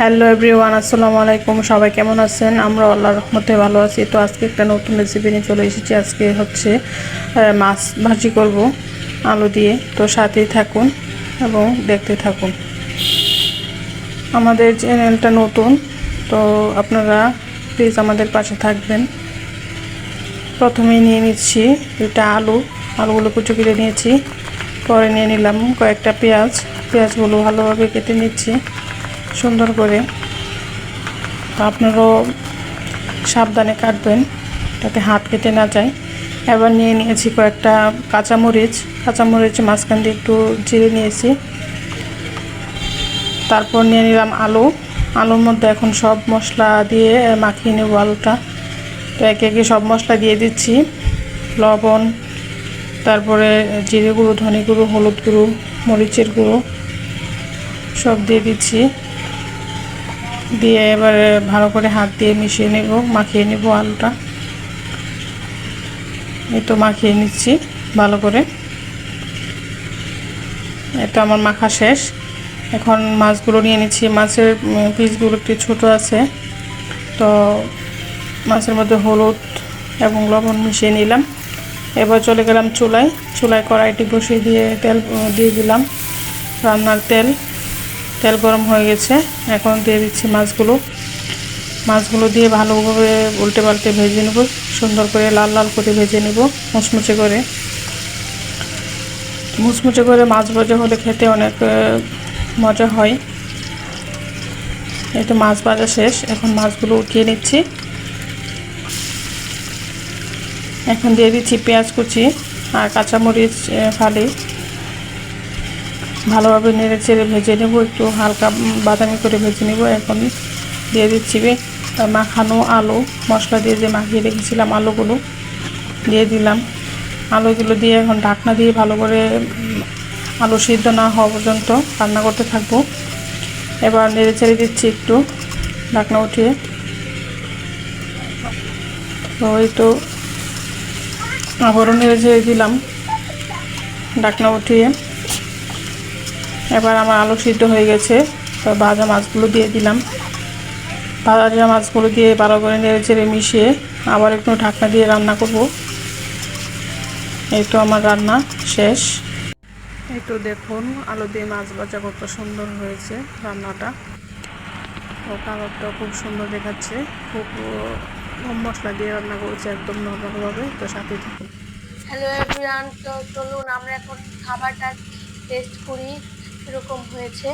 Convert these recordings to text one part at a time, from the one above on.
Hello everyone, আসসালামু আলাইকুম। সবাই কেমন আছেন? আমরা আল্লাহর রহমতে ভালো আছি। তো আজকে একটা নতুন রেসিপি নিয়ে চলে এসেছি। আজকে হচ্ছে মাছ ভাজি করব আলু দিয়ে। তো সাথেই থাকুন এবং দেখতে থাকুন। আমাদের চ্যানেলটা নতুন, তো আপনারা প্লিজ আমাদের পাশে থাকবেন। প্রথমেই নিয়ে নিচ্ছি দুটা আলু। আলুগুলো কুচো কেটে নিয়েছি। পরে নিয়ে নিলাম কয়েকটা পেঁয়াজ। পেঁয়াজগুলো ভালোভাবে কেটে নিচ্ছি। সুন্দর করে তো আপনারাও সাবধানে কাটবেন তাতে হাত কেটে না যায়। এবার নিয়ে নিয়েছি কয়েকটা কাঁচামরিচ। কাঁচামরিচ মাঝখান দিয়ে একটু জিরে নিয়েছি। তারপর নিয়ে নিলাম আলু। আলুর মধ্যে এখন সব মশলা দিয়ে মাখিয়ে নেব আলুটা। তো একে একে সব মশলা দিয়ে দিচ্ছি। লবণ, তারপরে জিরে গুঁড়ো, ধনে গুঁড়ো, হলুদ গুঁড়ো, মরিচের গুঁড়ো সব দিয়ে দিচ্ছি। দিয়ে এবারে ভালো করে হাত দিয়ে মিশিয়ে নেব, মাখিয়ে নেব আলুটা। এই তো মাখিয়ে নিচ্ছি ভালো করে। এটা আমার মাখা শেষ। এখন মাছগুলো নিয়ে নিচ্ছি। মাছের পিসগুলো একটু ছোট আছে। তো মাছের মধ্যে হলুদ এবং লবণ মিশিয়ে নিলাম। এবার চলে গেলাম চুলায়। চুলায় কড়াইটি বসিয়ে দিয়ে তেল দিয়ে দিলাম। রান্নার তেল। তেল গরম হয়ে গেছে। এখন দিয়ে দিচ্ছি মাছগুলো। মাছগুলো দিয়ে ভালোভাবে উল্টে পাল্টে ভেজে নেব। সুন্দর করে লাল লাল করে ভেজে নেব মুচমুচে করে। মুচমুচে করে মাছ ভাজা হলে খেতে অনেক মজা হয়। তো মাছ ভাজা শেষ। এখন মাছগুলো উঠিয়ে নিচ্ছি। এখন দিয়ে দিচ্ছি পেঁয়াজ কুচি আর কাঁচামরিচ ফালি। ভালোভাবে নেড়ে চেড়ে ভেজে নেব, একটু হালকা বাদামি করে ভেজে নেব। এখন দিয়ে দিচ্ছি মাখানো আলু, মশলা দিয়ে যে মাখিয়ে রেখেছিলাম আলুগুলো, দিয়ে দিলাম। আলুগুলো দিয়ে এখন ঢাকনা দিয়ে ভালো করে আলু সিদ্ধ না হওয়া পর্যন্ত রান্না করতে থাকব। এবার নেড়ে চেড়ে দিচ্ছি একটু ঢাকনা উঠিয়ে। তো এই তো আবারও নেড়ে চেড়ে দিলাম। ঢাকনা উঠিয়ে। এবার আমার আলু সিদ্ধ হয়ে গেছে। তো ভাজা মাছগুলো দিয়ে দিলাম। ভাজা মাছগুলো দিয়ে ভালো করে নেড়ে চেড়ে মিশিয়ে আবার একটু ঢাকনা দিয়ে রান্না করব। এই তো আমার রান্না শেষ। এই তো দেখুন, আলু দিয়ে মাছ ভাজা কত সুন্দর হয়েছে রান্নাটা। ও কালারটাও খুব সুন্দর দেখাচ্ছে। খুব কম মশলা দিয়ে রান্না করেছে একদম নর্মালভাবে তো সাথে থাকুন। হ্যালো এভরিওয়ান তো চলুন, আমরা এখন খাবারটা টেস্ট করি। এরকম হয়েছে।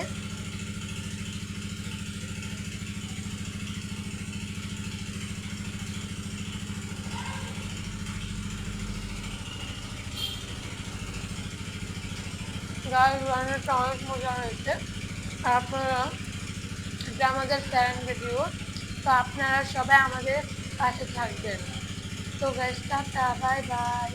গাছ অনেক মজা হয়েছে। আর আপনারা এটা আমাদের স্যারেন ভিডিও তো আপনারা সবাই আমাদের পাশে থাকবেন। তো গাইস টাটা বাই বাই